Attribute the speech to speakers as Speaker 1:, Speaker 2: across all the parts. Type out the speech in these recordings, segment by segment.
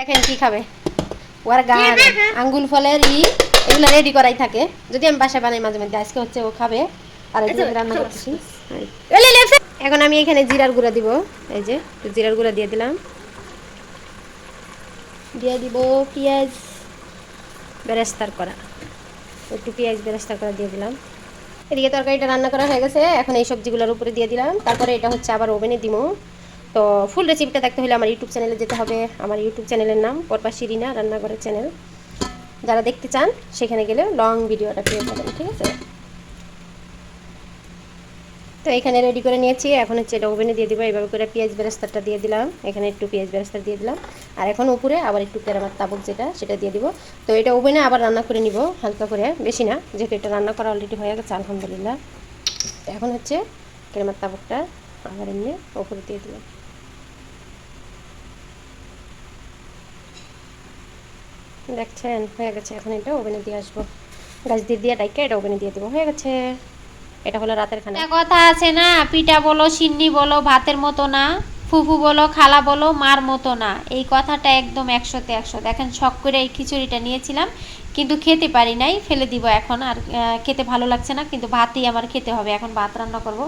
Speaker 1: দেখেন কি খাবে। ওর গান আঙ্গুল ফলের ই এগুলো রেডি করাই থাকে। যদি আমি বাসায় বানাই মাঝে মাঝে আজকে হচ্ছে ও খাবে। আর এই যে রান্না করছি এখন আমি এখানে জিরার গুঁড়া দিব। এই যে জিরার গুঁড়া দিয়ে দিলাম। দিয়ে দিব পেঁয়াজ বেরেস্তার করা। একটু পেঁয়াজ বেরেস্তার করা দিয়ে দিলাম। এদিকে তরকারিটা রান্না করা হয়ে গেছে। এখন এই সবজিগুলোর উপরে দিয়ে দিলাম। তারপরে এটা হচ্ছে আবার ওভেনে দিব তো ফুল রেসিপিটা দেখতে হলে আমার ইউটিউব চ্যানেলে যেতে হবে। আমার ইউটিউব চ্যানেলের নাম পরপা শিরিনা, রান্নাঘরের চ্যানেল যারা দেখতে চান, সেখানে গেলে লং ভিডিওটা পেয়ে যাবেন, ঠিক আছে? তো এখানে রেডি করে নিয়েছি। এখন হচ্ছে এটা ওভেনে দিয়ে দিব। এইভাবে করে পেঁয়াজ বেরেস্তারটা দিয়ে দিলাম। এখানে একটু পেঁয়াজ বেরেস্তার দিয়ে দিলাম। আর এখন উপরে আবার একটু কেরামার তাবুক যেটা, সেটা দিয়ে দিব। তো এটা ওভেনে আবার রান্না করে নিব, হালকা করে। বেশি না, যেহেতু এটা রান্না করা অলরেডি হয়ে গেছে, আলহামদুলিল্লাহ। এখন হচ্ছে কেরামার তাবুকটা আবার এমনি ওপরে দিয়ে দিলাম। দেখছেন, হয়ে গেছে। এখন এটা ওভেনে দিয়ে আসব। গাছ দিয়ে দিয়ে ডাইকা এটা ওভেনে দিয়ে দেবো। হয়ে গেছে। এটা হলো রাতের খানা।
Speaker 2: কথা আছে না, পিঠা বলো, সিন্নি বলো, ভাতের মতো না, ফুফু বলো, খালা বলো, মার মতো না। এই কথাটা একদম একশোতে একশো। দেখেন, শখ করে এই খিচুড়িটা নিয়েছিলাম, কিন্তু খেতে পারি নাই, ফেলে দিব এখন। আর খেতে ভালো লাগছে না, কিন্তু ভাতই আমার খেতে হবে। এখন ভাত রান্না করব।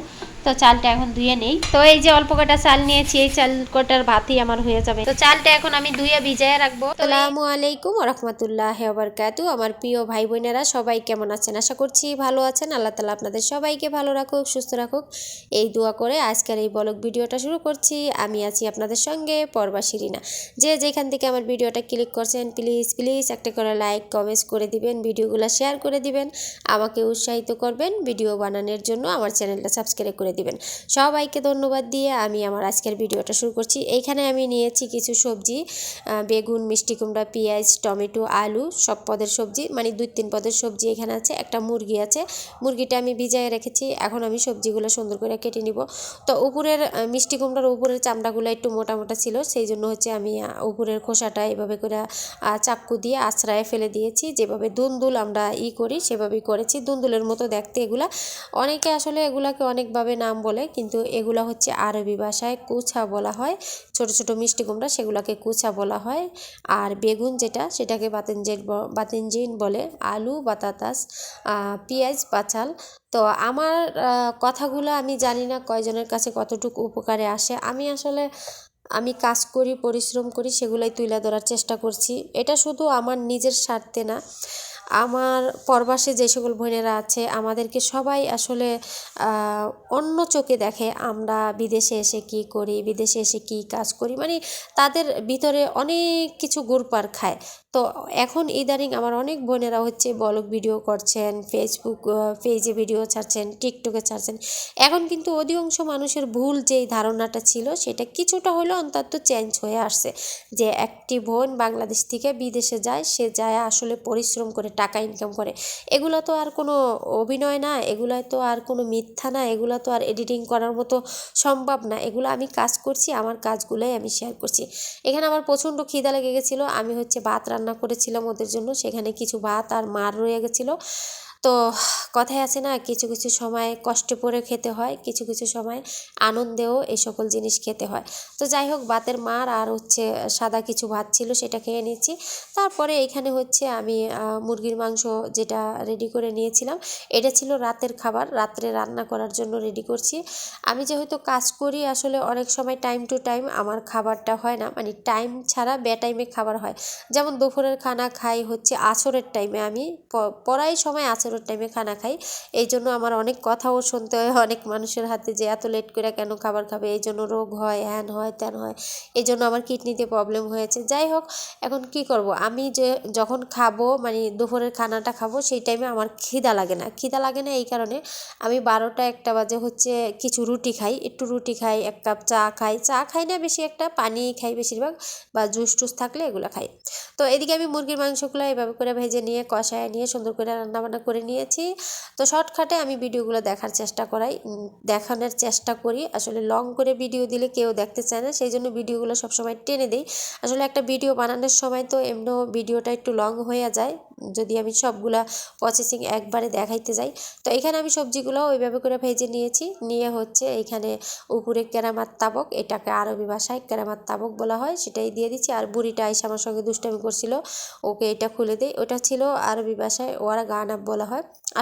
Speaker 2: তো চালটা এখন ধুয়ে নেই। তো এই যে অল্প কটা চাল নিয়েছি, এই চাল কটার ভাতই আমার হয়ে যাবে। তো চালটা এখন আমি ধুয়ে ভিজায় রাখব।
Speaker 1: আসসালামু আলাইকুম রহমতুল্লাহ বরকাতু আমার প্রিয় ভাই বোনেরা সবাই কেমন আছেন? আশা করছি ভালো আছেন। আল্লাহ তালা আপনাদের সবাইকে ভালো রাখুক, সুস্থ রাখুক। এই দোয়া করে আজকের এই বলক ভিডিওটা শুরু করছি। আমি আছি আপনাদের সঙ্গে পর্বা শিরিনা। যে যেখান থেকে আমার ভিডিওটা ক্লিক করছেন, প্লিজ প্লিজ একটা করে লাইক, কমেন্টস করে দিবেন, ভিডিওগুলো শেয়ার করে দিবেন। আমাকে উৎসাহিত করবেন। ভিডিও বানানোর জন্য আমার চ্যানেলটা সাবস্ক্রাইব করে দিবেন। সবাইকে ধন্যবাদ দিয়ে আমি আমার আজকের ভিডিওটা শুরু করছি। এইখানে আমি নিয়েছি কিছু সবজি বেগুন, মিষ্টি কুমড়া, পেঁয়াজ, টমেটো, আলু, সব পদের সবজি মানে দুই তিন পদের সবজি এখানে আছে, একটা মুরগি আছে। মুরগিটা আমি ভিজায় রেখেছি, এখন আমি সবজিগুলো সুন্দর করে কেটে নিব। তো উপরের মিষ্টি কুমড়ার উপরের চামড়াগুলো একটু মোটা মোটা ছিল, সেই জন্য হচ্ছে আমি উপরের খোসাটা এভাবে করে চাক্কু দিয়ে আশ্রয়ে ফেলে দিয়েছি। যেভাবে দুন্দুল আমরা ই করি, সেভাবেই করেছি। দুন্দুলের মতো দেখতে এগুলা। অনেকে আসলে এগুলাকে অনেকভাবে নাম বলে, কিন্তু এগুলা হচ্ছে আরবি ভাষায় কুছা বলা হয়। ছোট ছোট মিষ্টি কুমড়া সেগুলোকে কুছা বলা হয়। আর বেগুন যেটা, সেটাকে বাতেনজের বাতেনজিন বলে। আলু, বাতাতাস পেঁয়াজ পাচাল তো আমার কথাগুলো আমি জানি না কয়জনের কাছে কতটুকু উপকারে আসে। আমি আসলে, আমি কাজ করি, পরিশ্রম করি, সেগুলাই তুলে ধরার চেষ্টা করছি। এটা শুধু আমার নিজের স্বার্থে না। আমার পরবাসে যে সকল বোনেরা আছে, আমাদেরকে সবাই আসলে অন্য চোখে দেখে আমরা বিদেশে এসে কি করি, বিদেশে এসে কি কাজ করি। মানে তাদের ভিতরে অনেক কিছু গুরপার খায়। তো এখন ইদানিং আমার অনেক বোনেরা হচ্ছে ব্লগ ভিডিও করছেন ফেসবুক পেজে ভিডিও ছাড়ছেন টিকটকে ছাড়ছেন। এখন কিন্তু অধিকাংশ মানুষের ভুল যেই ধারণাটা ছিল সেটা কিছুটা হলেও অন্তত চেঞ্জ হয়ে আসছে। যে একটি বোন বাংলাদেশ থেকে বিদেশে যায়, সে যায় আসলে পরিশ্রম করে, টাকা ইনকাম করে। এগুলো তো আর কোনো অভিনয় না, এগুলো তো আর কোনো মিথ্যা না, এগুলো তো আর এডিটিং করার মতো সম্ভব না। এগুলো আমি কাজ করছি, আমার কাজগুলোই আমি শেয়ার করছি। এখানে আমার প্রচণ্ড খিদা লেগে গেছিল, আমি হচ্ছে ভাত রান্না করেছিলাম ওদের জন্য সেখানে কিছু ভাত আর মার রয়ে গেছিল। তো কথায় আছে না, কিছু কিছু সময় কষ্ট করে খেতে হয়, কিছু কিছু সময় আনন্দেও এই সকল জিনিস খেতে হয়। তো যাই হোক ভাতের মার আর হচ্ছে সাদা কিছু ভাত ছিল সেটা খেয়ে নিচ্ছি। তারপরে এখানে হচ্ছে আমি মুরগির মাংস যেটা রেডি করে নিয়েছিলাম, এটা ছিল রাতের খাবার, রাত্রে রান্না করার জন্য রেডি করছি। আমি যেহেতু কাজ করি, আসলে অনেক সময় টাইম টু টাইম আমার খাবারটা হয় না মানে টাইম ছাড়া বে টাইমে খাবার হয়। যেমন দুপুরের খানা খাই হচ্ছে আছরের টাইমে আমি পড়াই সময় আছরের টাইমে খানা খাই। এই জন্য আমার অনেক কথাও শুনতে হয় অনেক মানুষের হাতে যে এত লেট করে কেন খাবার খাবে? এই জন্য রোগ হয়, হ্যান হয়, ত্যান হয়। এই জন্য আমার কিডনিতে প্রবলেম হয়েছে। যাই হোক, এখন কি করব? আমি যে যখন খাব মানে দুপুরের খানাটা খাব, সেই টাইমে আমার খিদা লাগে না। খিদা লাগে না এই কারণে আমি বারোটা একটা বাজে হচ্ছে কিছু রুটি খাই। একটু রুটি খাই, এক কাপ চা খাই। চা খাই না বেশি একটা, পানি খাই বেশিরভাগ, বা জুস টুস থাকলে এগুলো খাই। তো এদিকে আমি মুরগির মাংসগুলো এভাবে করে ভেজে নিয়ে, কষায় নিয়ে, সুন্দর করে রান্নাবান্না করে নিয়েছি। তো শর্টকাটে আমি ভিডিওগুলো দেখার চেষ্টা করাই। দেখানোর চেষ্টা করি। আসলে লং করে ভিডিও দিলে কেউ দেখতে চায় না। সেই জন্য ভিডিওগুলো সবসময় টেনে দিই। আসলে একটা ভিডিও বানানোর সময় তো এমনিও ভিডিওটা একটু লং হয়ে যায়।
Speaker 2: যদি আমি সবগুলা প্রসেসিং একবারে দেখাইতে যাই। তো এখানে আমি সবজিগুলো ওইভাবে করে ভেজে নিয়েছি। নিয়ে হচ্ছে এখানে উপরে কেরামাত তাবক, এটাকে আরবি ভাষায় কেরামাত তাবক বলা হয়, সেটাই দিয়ে দিচ্ছি। আর বুড়িটা এসে আমার সঙ্গে দুষ্টামি করছিল, ওকে এটা খুলে দিই। ওটা ছিল আরবি ভাষায় ওরা গানাব বলা হয়।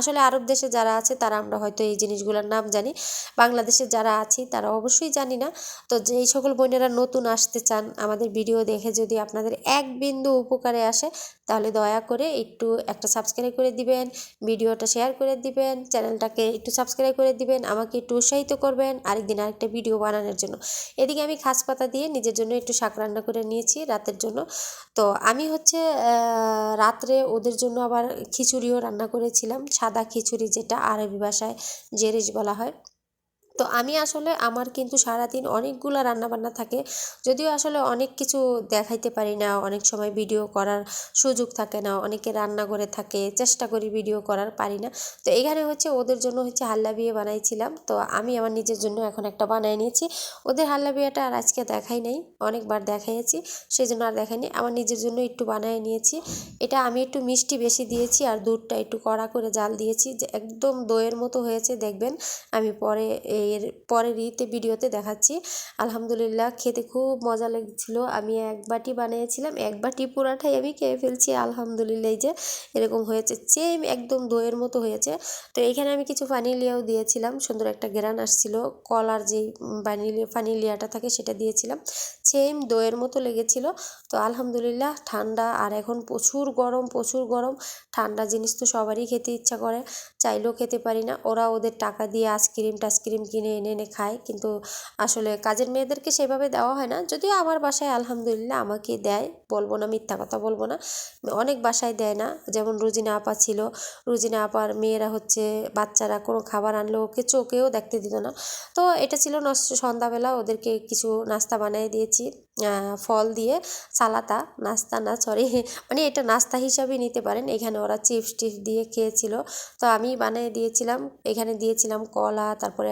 Speaker 2: আসলে আরব দেশে যারা আছে, তারা আমরা হয়তো এই জিনিসগুলোর নাম জানি। বাংলাদেশে যারা আছি, তারা অবশ্যই জানি না। তো যেই সকল বোনেরা নতুন আসতে চান, আমাদের ভিডিও দেখে যদি আপনাদের এক বিন্দু উপকারে আসে, তাহলে দয়া করে একটু একটা সাবস্ক্রাইব করে দিবেন, ভিডিওটা শেয়ার করে দিবেন চ্যানেলটাকে একটু সাবস্ক্রাইব করে দিবেন, আমাকে একটু উৎসাহিত করবেন, আরেকদিন আরেকটা ভিডিও বানানোর জন্য। এদিকে আমি খাস পাতা দিয়ে নিজের জন্য একটু শাক রান্না করে নিয়েছি রাতের জন্য। তো আমি হচ্ছে রাত্রে ওদের জন্য আবার খিচুড়িও রান্না করেছিলাম। সাদা খিচুড়ি যেটা আরবি ভাষায় জেরিস বলা হয়। তো আমি আসলে আমার কিন্তু সারাদিন অনেকগুলো রান্নাবান্না থাকে। যদিও আসলে অনেক কিছু দেখাইতে পারি না, অনেক সময় ভিডিও করার সুযোগ থাকে না, অনেকে রান্না করে থাকে, চেষ্টা করি ভিডিও করার, পারি না। তো এখানে হচ্ছে ওদের জন্য হচ্ছে হাল্লা বিয়ে বানাইছিলাম। তো আমি আমার নিজের জন্য এখন একটা বানিয়ে নিয়েছি। ওদের হাল্লা বিয়েটা আর আজকে দেখাই নাই, অনেকবার দেখাইছি সেই জন্য আর দেখাইনি। আমার নিজের জন্য একটু বানিয়ে নিয়েছি। এটা আমি একটু মিষ্টি বেশি দিয়েছি আর দুধটা একটু কড়া করে জাল দিয়েছি, যে একদম দইয়ের মতো হয়েছে, দেখবেন। আমি পরে এর পরের ইতে ভিডিওতে দেখাচ্ছি। আলহামদুলিল্লাহ খেতে খুব মজা লেগেছিল। আমি এক বাটি বানিয়েছিলাম, এক বাটি পুরাটাই আমি খেয়ে ফেলছি, আলহামদুলিল্লাহ যে এরকম হয়েছে সেম একদম দইয়ের মতো হয়েছে। তো এখানে আমি কিছু ফানিলিয়াও দিয়েছিলাম, সুন্দর একটা গ্রান আসছিল, কলার যেই ফানি ফানিলিয়াটা থাকে সেটা দিয়েছিলাম। সেম দইয়ের মতো লেগেছিল। তো আলহামদুলিল্লাহ ঠান্ডা, আর এখন প্রচুর গরম প্রচুর গরম। ঠান্ডা জিনিস তো সবারই খেতে ইচ্ছা করে, চাইলেও খেতে পারি না। ওরা ওদের টাকা দিয়ে আইসক্রিম টাইসক্রিম কিনে এনে এনে খায়। কিন্তু আসলে কাজের মেয়েদেরকে সেভাবে দেওয়া হয় না। যদিও আমার বাসায় আলহামদুলিল্লাহ আমাকে দেয়, বলব না, মিথ্যা কথা বলব না। অনেক বাসায় দেয় না। যেমন রুজিনা আপা ছিল। রুজিনা আপার মেয়েরা হচ্ছে বাচ্চারা, কোনো খাবার আনলে ওকে চোখেও দেখতে দিত না। তো এটা ছিল সন্ধ্যাবেলা ওদেরকে কিছু নাস্তা বানিয়ে দিয়েছি। আহ, ফল দিয়ে সালাতা নাস্তা না সরি মানে এটা নাস্তা হিসাবে নিতে পারেন। এখানে ওরা চিপস টিপস দিয়ে খেয়েছিল। তো আমি বানিয়ে দিয়েছিলাম। এখানে দিয়েছিলাম কলা তারপরে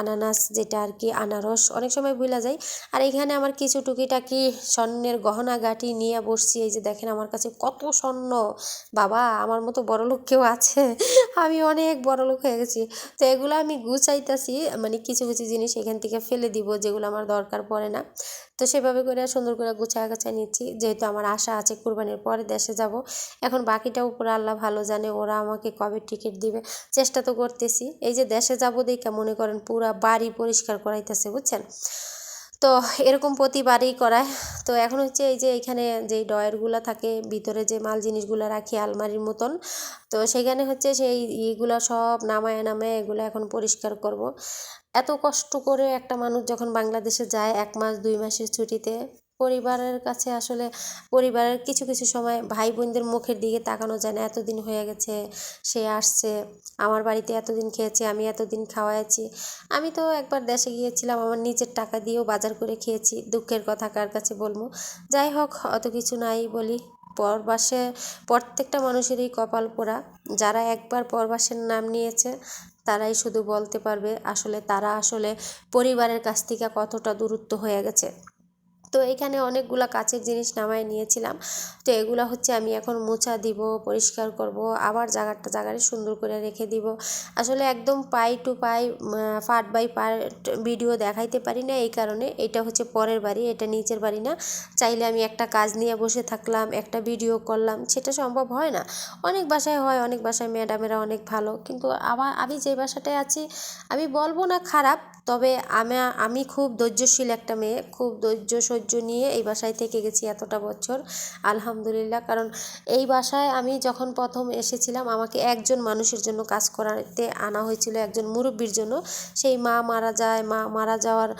Speaker 2: আনানাস যেটা আর কি আনারস। অনেক সময় ভুলা যায় আর এখানে আমার কিছু টুকিটাকি স্বর্ণের গহনা গাটি নিয়ে বসছি। এই যে দেখেন আমার কাছে কত স্বর্ণ। বাবা আমার মতো বড় লোক কেউ আছে? আমি অনেক বড় লোক হয়ে গেছি। তো এগুলো আমি গুছাইতাছি। মানে কিছু কিছু জিনিস এখান থেকে ফেলে দিব যেগুলো আমার দরকার পড়ে। না। তো সেভাবে করে সুন্দর করে গুছায় গাছায় নিচ্ছি। যেহেতু আমার আশা আছে কুরবানির পরে দেশে যাব। এখন বাকিটা উপরে আল্লাহ ভালো জানে, ওরা আমাকে কবে টিকিট দিবে। চেষ্টা তো করতেছি। এই যে দেশে যাব দেখা মনে করেন পুরা বাড়ি পরিষ্কার করাইতেছে, বুঝছেন? তো এরকম প্রতিবারই করায়। তো এখন হচ্ছে এই যে এখানে যেই ডয়ারগুলো থাকে, ভিতরে যে মাল জিনিসগুলো রাখি, আলমারির মতন, তো সেখানে হচ্ছে সেই ইগুলো সব নামায় নামায় এগুলো এখন পরিষ্কার করব। এত কষ্ট করে একটা মানুষ যখন বাংলাদেশে যায় এক মাস, দুই মাসের ছুটিতে, পরিবারের কাছে আসলে পরিবারের কিছু কিছু সময় ভাই বোনদের মুখের দিকে তাকানো যায় না, এতদিন হয়ে গেছে, সে আসছে, আমার বাড়িতে এতদিন খেয়েছে, আমি এতদিন খাওয়াইছি। আমি তো একবার দেশে গিয়েছিলাম, আমার নিজের টাকা দিয়েও বাজার করে খেয়েছি, দুঃখের কথা কার কাছে বলব? যাই হোক, অত কিছু নাই বলি। পরবাসে প্রত্যেকটা মানুষেরই কপাল পোড়া। যারা একবার পরবাসের নাম নিয়েছে, তারাই শুধু বলতে পারবে আসলে তারা আসলে পরিবারের কাছ থেকে কতটা দূরত্ব হয়ে গেছে। তো এখানে অনেকগুলা কাচের জিনিস নামায় নিয়েছিলাম। তো এগুলো হচ্ছে আমি এখন মোছা দিব, পরিষ্কার করব, আবার জায়গাটা জায়গায় সুন্দর করে রেখে দিব। আসলে একদম পাই টু পাই পার্ট বাই পার্ট ভিডিও দেখাইতে পারি না, এই কারণে এটা হচ্ছে পরের বাড়ি, এটা নিচের বাড়ি না। চাইলে আমি একটা কাজ নিয়ে বসে থাকলাম, একটা ভিডিও করলাম, সেটা সম্ভব হয় না। অনেক বাসায় হয়, অনেক বাসায় ম্যাডামেরা অনেক ভালো, কিন্তু আমার আমি যে বাসাটায় আছি, আমি বলব না খারাপ, তবে আমি আমি খুব ধৈর্যশীল একটা মেয়ে, খুব ধৈর্য সহ্য নিয়ে এই বাসায় থেকে গেছি এতটা বছর, আলহামদুলিল্লাহ। কারণ এই বাসায় আমি যখন প্রথম এসেছিলাম, আমাকে একজন মানুষের জন্য কাজ করাতে আনা হয়েছিল, একজন মুরব্বীর জন্য। সেই মা মারা যায়, মা মারা যাওয়ার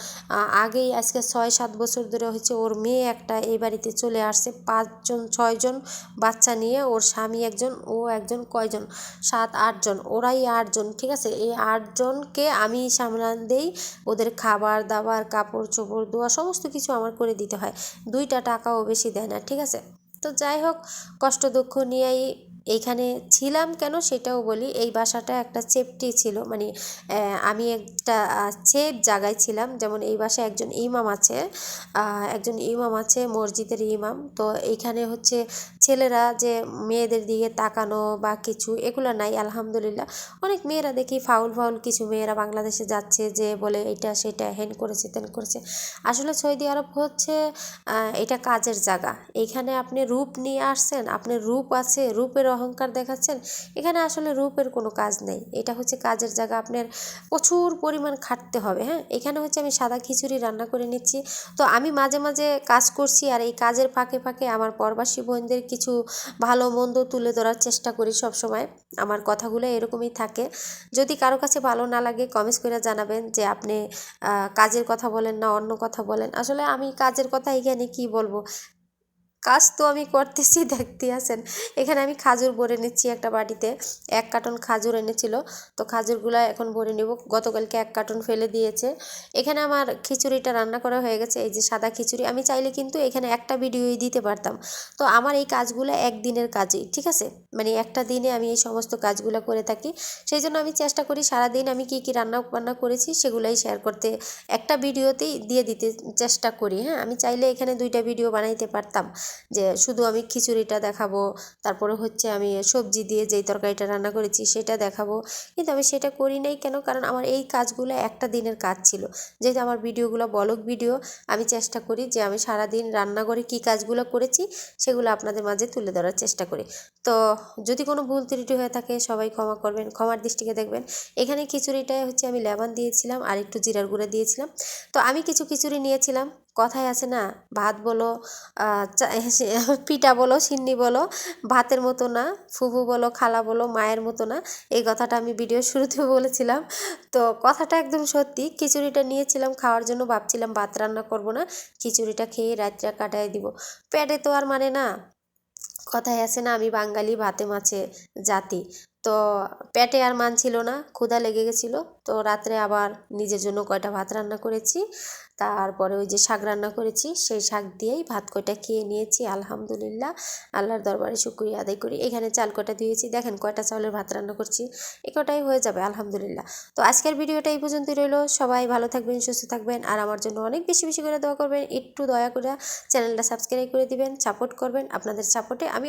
Speaker 2: আগেই আজকে ছয় সাত বছর ধরে হয়েছে, ওর মেয়ে একটা এই বাড়িতে চলে আসছে, পাঁচজন, ছয়জন বাচ্চা নিয়ে, ওর স্বামী একজন, ও একজন, কয়জন? সাত, আটজন, ওরাই আটজন, ঠিক আছে? এই আটজনকে আমি সামলান দেই, ওদের খাবার দাবার কাপড় চোপড় ধোয়া সমস্ত কিছু আমার করে দিতে হয়। দুইটা টাকাও বেশি দেয় না, ঠিক আছে? তো যাই হোক, কষ্ট দুঃখ নিয়েই এইখানে ছিলাম কেন সেটাও বলি। এই বাসাটা একটা চেপটি ছিল। মানে আমি একটা সেফ জায়গায় ছিলাম। যেমন এই বাসায় একজন ইমাম আছে একজন ইমাম আছে, মসজিদের ইমাম। তো এইখানে হচ্ছে ছেলেরা যে মেয়েদের দিকে তাকানো বা কিছু, এগুলো নাই, আলহামদুলিল্লাহ। অনেক মেয়েরা দেখি ফাউল ফাউল কিছু মেয়েরা বাংলাদেশে যাচ্ছে যে বলে এটা, সেটা, হেন করেছে, তেন করেছে। আসলে সৌদি আরব হচ্ছে এটা কাজের জায়গা। এখানে আপনি রূপ নিয়ে আসছেন আপনার রূপ আছে, রূপের অহংকার দেখাচ্ছেন, এখানে আসলে রূপের কোনো কাজ নেই। এটা হচ্ছে কাজের জায়গা, আপনার প্রচুর পরিমাণ খাটতে হবে হ্যাঁ? এখানে হচ্ছে আমি সাদা খিচুড়ি রান্না করে নিচ্ছি। তো আমি মাঝে মাঝে কাজ করছি আর এই কাজের ফাঁকে ফাঁকে আমার পরবাসী বোনদের কিছু ভালো মন্দ তুলে ধরার চেষ্টা করি সব সময় আমার কথাগুলো এরকমই থাকে। যদি কারও কাছে ভালো না লাগে কমেন্টস করে জানাবেন যে আপনি কাজের কথা বলেন না, অন্য কথা বলেন। আসলে আমি কাজের কথা এখানে কি বলব? কাজ তো আমি করতেছি, দেখতে আছেন। এখানে আমি খাজুর ভরে নিচ্ছি একটা বাটিতে, এক কার্টন খাজুর এনেছিল। তো খাজুরগুলো এখন ভরে নেব। গতকালকে এক কার্টন ফেলে দিয়েছে। এখানে আমার খিচুড়িটা রান্না করা হয়ে গেছে, এই যে সাদা খিচুড়ি। আমি চাইলে কিন্তু এখানে একটা ভিডিওই দিতে পারতাম। তো আমার এই কাজগুলো একদিনের কাজই, ঠিক আছে? মানে একটা দিনে আমি এই সমস্ত কাজগুলো করে থাকি। সেই জন্য আমি চেষ্টা করি সারাদিন আমি কি কি রান্না বান্না করেছি, সেগুলাই শেয়ার করতে। একটা ভিডিওতেই দিয়ে দিতে চেষ্টা করি হ্যাঁ? আমি চাইলে এখানে দুইটা ভিডিও বানাইতে পারতাম। যে শুধু আমি খিচুড়িটা দেখাবো, তারপরে হচ্ছে আমি সবজি দিয়ে যেই তরকারিটা রান্না করেছি সেটা দেখাবো। কিন্তু আমি সেটা করি নাই কেন? কারণ আমার এই কাজগুলো একটা দিনের কাজ ছিল। যেহেতু আমার ভিডিওগুলো বলক ভিডিও, আমি চেষ্টা করি যে আমি সারাদিন রান্নাঘরে কী কাজগুলো করেছি সেগুলো আপনাদের মাঝে তুলে ধরার চেষ্টা করি। তো যদি কোনো ভুল ত্রুটি হয়ে থাকে সবাই ক্ষমা করবেন, ক্ষমার দৃষ্টিকে দেখবেন। এখানে খিচুড়িটায় হচ্ছে আমি লেবান দিয়েছিলাম আর একটু জিরার গুঁড়া দিয়েছিলাম। তো আমি কিছু খিচুড়ি নিয়েছিলাম। কথায় আছে না, ভাত বলো পিঠা বলো, সিন্নি বলো, ভাতের মতো না, ফুফু বলো, খালা বলো, মায়ের মতো না, এই কথাটা আমি ভিডিও শুরুতেও বলেছিলাম। তো কথাটা একদম সত্যি, খিচুড়িটা নিয়েছিলাম, খাওয়ার জন্য ভাবছিলাম ভাত রান্না করব না, খিচুড়িটা খেয়ে রাতটা কাটায় দিব। পেটে তো আর মানে না কথায় আছে না, আমি বাঙালি ভাতে মাছে জাতি। তো পেটে আর মানছিল না, ক্ষুধা লেগে গেছিল। তো রাত্রে আবার নিজের জন্য কয়টা ভাত রান্না করেছি, তারপরে ওই যে শাক রান্না করেছি, সেই শাক দিয়েই ভাত কয়টা খেয়ে নিয়েছি, আলহামদুলিল্লাহ। আল্লাহর দরবারে শুক্রিয়া আদায় করি। এখানে চাল কটা দিয়েছি, দেখেন কয়টা চাউলের ভাত রান্না করছি এ কটাই হয়ে যাবে, আলহামদুলিল্লাহ। তো আজকের ভিডিওটা এই পর্যন্তই রইল। সবাই ভালো থাকবেন, সুস্থ থাকবেন, আর আমার জন্য অনেক বেশি বেশি করে দোয়া করবেন। একটু দয়া করে চ্যানেলটা সাবস্ক্রাইব করে দিবেন, সাপোর্ট করবেন। আপনাদের সাপোর্টে আমি